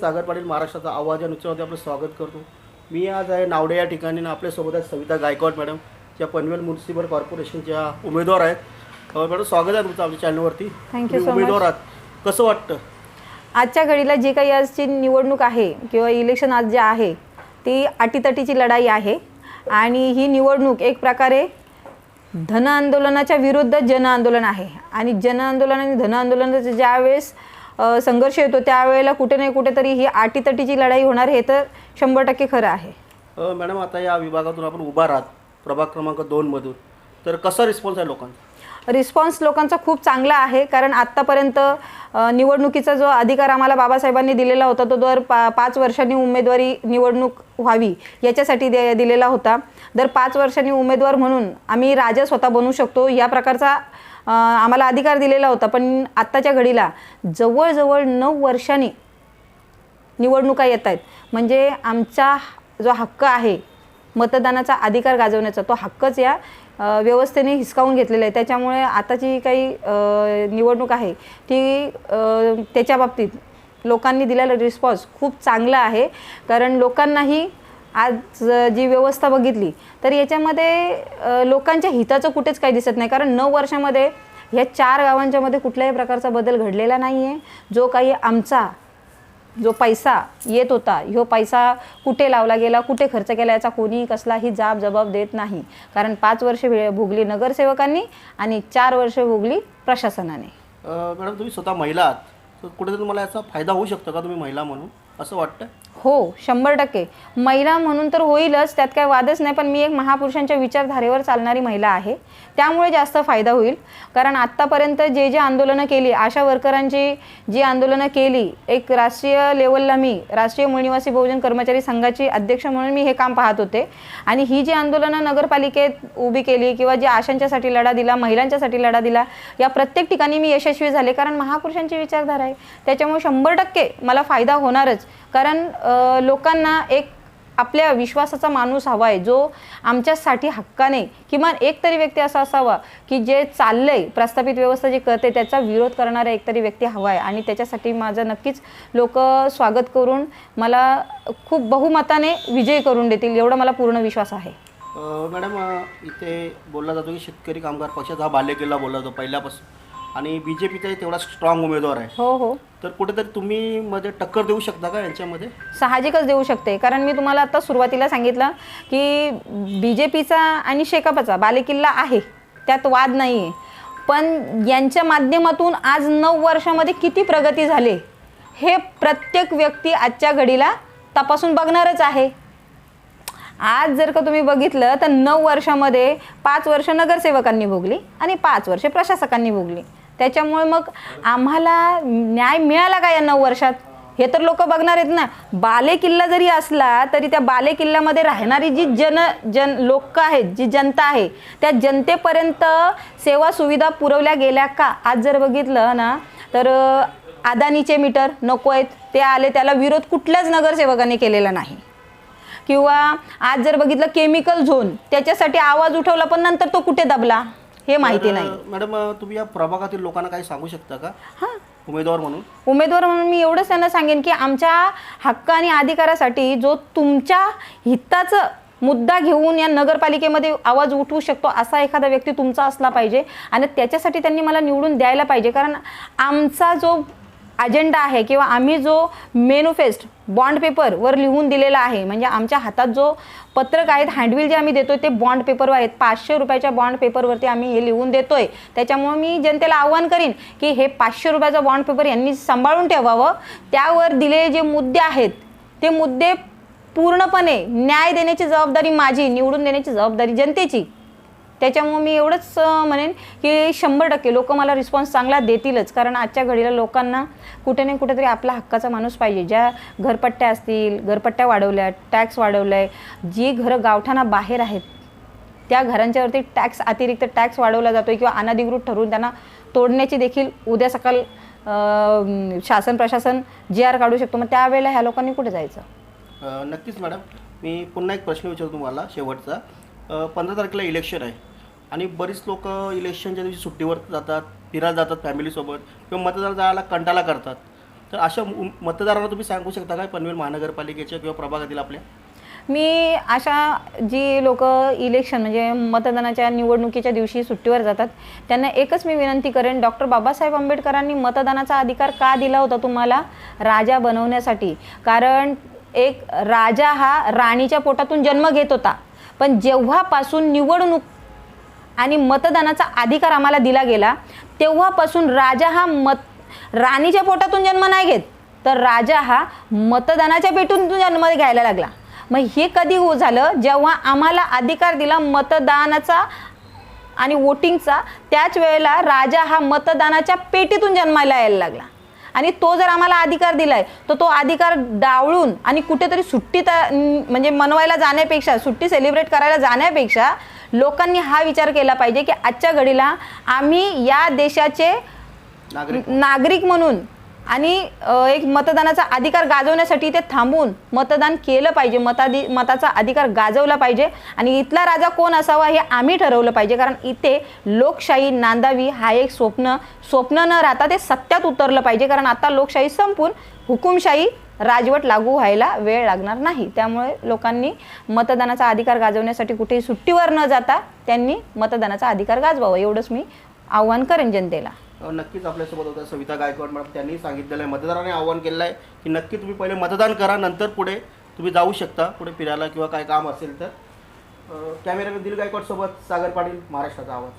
सागर पाटील महाराष्ट्राचा आवाज या नुकसानमध्ये आपलं स्वागत करतो. मी आज आहे नावडे या ठिकाणी आणि आपल्यासोबत आहेत सविता गायकवाड मॅडम ज्या पनवेल म्युन्सिपल कॉर्पोरेशनच्या उमेदवार आहेत. मॅडम स्वागत आहे तुमचं आमच्या चॅनलवरती. Much. उमेदवार आहात. कसं वाटतं? आजच्या घडीला जी काही आजची निवडणूक आहे किंवा इलेक्शन आज जे आहे ती अटीतटीची लढाई आहे. आणि ही निवडणूक एक प्रकारे धन आंदोलनाच्या विरुद्ध जन आंदोलन आहे. आणि जन आंदोलन आणि धन आंदोलनाचा ज्यावेळेस संघर्ष येतो त्यावेळेला कुठे नाही कुठेतरी ही अटीतटीची लढाई होणार हे तर शंभर टक्के खरं आहे. मॅडम आता या विभागातून आपण उभा राहत प्रभाग क्रमांक दोनमधून तर कसा रिस्पॉन्स आहे लोकांचा? रिस्पॉन्स लोकांचा खूप चांगला आहे कारण आत्तापर्यंत निवडणुकीचा जो अधिकार आम्हाला बाबासाहेबांनी दिलेला होता तो दर पा पाच वर्षांनी उमेदवारी निवडणूक व्हावी याच्यासाठी दे दिलेला होता. दर पाच वर्षांनी उमेदवार म्हणून आम्ही राजा स्वतः बनू शकतो या प्रकारचा आम्हाला अधिकार दिलेला होता पण आत्ताच्या घडीला जवळजवळ नऊ वर्षांनी निवडणुका येत आहेत. म्हणजे आमचा जो हक्क आहे मतदानाचा अधिकार गाजवण्याचा तो हक्कच या व्यवस्थेने हिसकावून घेतलेला आहे. त्याच्यामुळे आताची काही निवडणूक आहे ती त्याच्या बाबतीत लोकांनी दिलेला रिस्पॉन्स खूप चांगला आहे. कारण लोकांनाही आज जी व्यवस्था बघितली तर याच्यामध्ये लोकांच्या हिताचं कुठेच काही दिसत नाही. कारण नऊ वर्षामध्ये ह्या चार गावांच्यामध्ये कुठल्याही प्रकारचा बदल घडलेला नाही आहे जो काही आमचा जो पैसा येत होता ह्यो पैसा कुठे लावला गेला कुठे खर्च केला याचा कोणीही कसलाही जाब जबाब देत नाही. कारण पाच वर्ष वेळ भोगली नगरसेवकांनी आणि चार वर्ष भोगली प्रशासनाने. मॅडम तुम्ही स्वतः महिला आहात. कुठेतरी तुम्हाला याचा फायदा होऊ शकतो का तुम्ही महिला म्हणून? असं वाटतं? हो शंभर टक्के. महिला म्हणून तर होईलच त्यात काय वादच नाही पण मी एक महापुरुषांच्या विचारधारेवर चालणारी महिला आहे. त्यामुळे जास्त फायदा होईल. कारण आत्तापर्यंत जे जे आंदोलनं केली आशा वर्करांची जी आंदोलनं केली एक राष्ट्रीय लेवलला मी राष्ट्रीय मूळनिवासी बहुजन कर्मचारी संघाची अध्यक्ष म्हणून मी हे काम पाहत होते. आणि ही जी आंदोलनं नगरपालिकेत उभी केली किंवा जी आशांच्यासाठी लढा दिला महिलांच्यासाठी लढा दिला या प्रत्येक ठिकाणी मी यशस्वी झाले. कारण महापुरुषांची विचारधारा आहे. त्याच्यामुळे शंभर टक्के मला फायदा होणारच. कारण लोकांना एक आपल्या विश्वासाचा माणूस हवा आहे जो आमच्यासाठी हक्काने किमान एक तरी व्यक्ती असा असावा की जे चाललंय प्रस्थापित व्यवस्था जे करते त्याचा विरोध करणारा एक तरी व्यक्ती हवा आहे. आणि त्याच्यासाठी माझं नक्कीच लोक स्वागत करून मला खूप बहुमताने विजयी करून देतील एवढा मला पूर्ण विश्वास आहे. मॅडम इथे बोलला जातो की शेतकरी कामगार पक्षाचा हा बालेकिल्ला बोलला जातो पहिल्यापासून. आणि बी जे पीचा तेवढा स्ट्रॉंग उमेदवार आहे. हो हो. तर कुठेतरी तुम्ही मध्ये टक्कर देऊ शकता का यांच्यामध्ये? साहजिकच देऊ शकते. कारण मी तुम्हाला आता सुरुवातीला सांगितलं की बी जे पीचा आणि शेकापाचा बालेकिल्ला आहे. त्यात वाद नाही आहे पण यांच्या माध्यमातून आज नऊ वर्षामध्ये किती प्रगती झाली? हे प्रत्येक व्यक्ती आजच्या घडीला तपासून बघणारच आहे. आज जर का तुम्ही बघितलं तर नऊ वर्षामध्ये पाच वर्ष नगरसेवकांनी भोगली आणि पाच वर्ष प्रशासकांनी भोगली. त्याच्यामुळे मग आम्हाला न्याय मिळाला का या नऊ वर्षात? हे तर लोक बघणार आहेत ना. बाले किल्ला जरी असला तरी त्या बाले किल्ल्यामध्ये राहणारी जी जन जन लोक आहेत जी जनता आहे त्या जनतेपर्यंत सेवा सुविधा पुरवल्या गेल्या का? आज जर बघितलं ना तर अदानीचे मीटर नको आहेत. ते आले त्याला विरोध कुठल्याच नगरसेवकाने केलेला नाही. किंवा आज जर बघितलं केमिकल झोन त्याच्यासाठी आवाज उठवला पण नंतर तो कुठे दबला? हे माहिती नाही. मॅडम तुम्ही या प्रभागातील लोकांना काही सांगू शकता का? हां. उमेदवार म्हणून? उमेदवार म्हणून मी एवढंच त्यांना सांगेन की आमच्या हक्क आणि अधिकारासाठी जो तुमच्या हिताचं मुद्दा घेऊन या नगरपालिकेमध्ये आवाज उठवू शकतो असा एखादा व्यक्ती तुमचा असला पाहिजे आणि त्याच्यासाठी त्यांनी मला निवडून द्यायला पाहिजे. कारण आमचा जो अजेंडा आहे किंवा आम्ही जो मेनुफेस्ट बॉन्ड पेपरवर लिहून दिलेला आहे म्हणजे आमच्या हातात जो पत्रक आहेत हँडविल जे आम्ही देतोय ते बॉन्ड पेपरवर आहेत. पाचशे रुपयाच्या बॉन्ड पेपरवरती आम्ही हे लिहून देतोय. त्याच्यामुळे मी जनतेला आव्हान करीन की हे पाचशे रुपयाचा बॉन्ड पेपर यांनी सांभाळून ठेवावं. त्यावर दिलेले जे मुद्दे आहेत ते मुद्दे पूर्णपणे न्याय देण्याची जबाबदारी माझी निवडून देण्याची जबाबदारी जनतेची. त्याच्यामुळे मी एवढंच म्हणेन की शंभर टक्के लोक मला रिस्पॉन्स चांगला देतीलच. कारण आजच्या घडीला लोकांना कुठे ना कुठेतरी आपला हक्काचा माणूस पाहिजे. ज्या घरपट्ट्या असतील घरपट्ट्या वाढवल्या टॅक्स वाढवलाय जी घरं गावठाणा बाहेर आहेत त्या घरांच्यावरती टॅक्स अतिरिक्त टॅक्स वाढवला जातोय किंवा अनधिकृत ठरवून त्यांना तोडण्याची देखील उद्या सकाळ शासन प्रशासन जी आर काढू शकतो. मग त्यावेळेला ह्या लोकांनी कुठे जायचं? नक्कीच मॅडम. मी पुन्हा एक प्रश्न विचारतो तुम्हाला शेवटचा. पंधरा तारखेला इलेक्शन आहे. आणि बरीच लोक इलेक्शनच्या दिवशी सुट्टीवर जातात फिरायला जातात फॅमिलीसोबत किंवा मतदार जायला कंटाळा करतात. तर अशा मतदारांना तुम्ही सांगू शकता काय पनवेल महानगरपालिकेच्या किंवा प्रभागातील आपल्या मी अशा जी लोक इलेक्शन म्हणजे मतदानाच्या निवडणुकीच्या दिवशी सुट्टीवर जातात त्यांना एकच मी विनंती करेन डॉक्टर बाबासाहेब आंबेडकरांनी मतदानाचा अधिकार का दिला होता तुम्हाला? राजा बनवण्यासाठी. कारण एक राजा हा राणीच्या पोटातून जन्म घेत होता. पण जेव्हापासून निवडणूक आणि मतदानाचा अधिकार आम्हाला दिला गेला तेव्हापासून राजा हा मत राणीच्या पोटातून जन्म नाही घेत तर राजा हा मतदानाच्या पेटून जन्म घ्यायला लागला. मग हे कधी हो झालं? जेव्हा आम्हाला अधिकार दिला मतदानाचा आणि वोटिंगचा त्याच वेळेला राजा हा मतदानाच्या पेटीतून जन्मायला यायला लागला. आणि तो जर आम्हाला अधिकार दिलाय तर तो अधिकार डावळून आणि कुठेतरी सुट्टी म्हणजे मनवायला जाण्यापेक्षा सुट्टी सेलिब्रेट करायला जाण्यापेक्षा लोकांनी हा विचार केला पाहिजे की आजच्या घडीला आम्ही या देशाचे नागरिक. म्हणून आणि एक मतदानाचा अधिकार गाजवण्यासाठी ते थांबून मतदान केलं पाहिजे. मताधी मताचा अधिकार गाजवला पाहिजे. आणि इथला राजा कोण असावा हे आम्ही ठरवलं पाहिजे. कारण इथे लोकशाही नांदावी हा एक स्वप्न स्वप्न न राहता ते सत्यात उतरलं पाहिजे. कारण आता लोकशाही संपून हुकुमशाही राजवट लागू व्हायला वेळ लागणार नाही. त्यामुळे लोकांनी मतदानाचा अधिकार गाजवण्यासाठी कुठेही सुट्टीवर न जाता त्यांनी मतदानाचा अधिकार गाजवावा. एवढंच मी आव्हान करेन जनतेला. नक्कीच आपल्यासोबत होत्या सविता गायकवाड मॅडम. त्यांनी सांगितलेलं आहे. मतदाराने आव्हान केलेलं आहे की नक्की तुम्ही पहिले मतदान करा नंतर पुढे तुम्ही जाऊ शकता पुढे फिरायला किंवा काय काम असेल तर. अ, कॅमेरामॅन दिल गायकवाडसोबत सागर पाटील महाराष्ट्राचा आवाज.